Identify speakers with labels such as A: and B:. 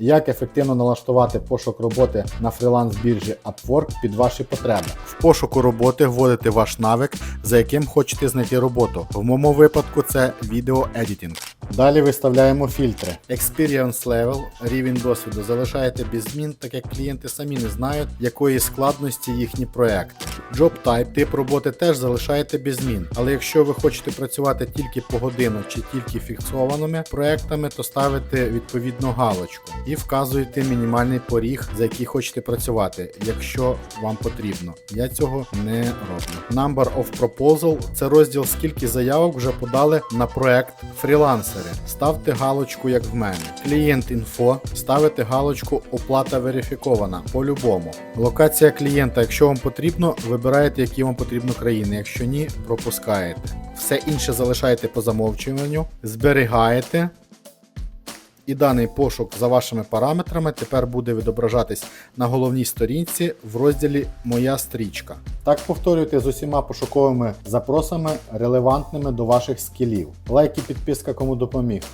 A: Як ефективно налаштувати пошук роботи на фріланс біржі Upwork під ваші потреби. В пошуку роботи вводите ваш навик, за яким хочете знайти роботу. В моєму випадку це відео едітінг. Далі виставляємо фільтри. Experience Level, рівень досвіду залишаєте без змін, так як клієнти самі не знають, якої складності їхні проекти. Job Type, тип роботи теж залишаєте без змін. Але якщо ви хочете працювати тільки по годину чи тільки фіксованими проектами, то ставите відповідно галочку і вказуєте мінімальний поріг, за який хочете працювати, якщо вам потрібно. Я цього не роблю. Number of Proposal це розділ, скільки заявок вже подали на проект фрілансери. Ставте галочку, як в мене. Клієнт інфо, ставите галочку Оплата верифікована по-любому. Локація клієнта, якщо вам потрібно, вибираєте, які вам потрібно країни. Якщо ні, пропускаєте. Все інше залишаєте по замовчуванню, зберігаєте. І даний пошук за вашими параметрами тепер буде відображатись на головній сторінці в розділі Моя стрічка. Так повторюйте з усіма пошуковими запросами, релевантними до ваших скілів. Лайк і підписка кому допоміг.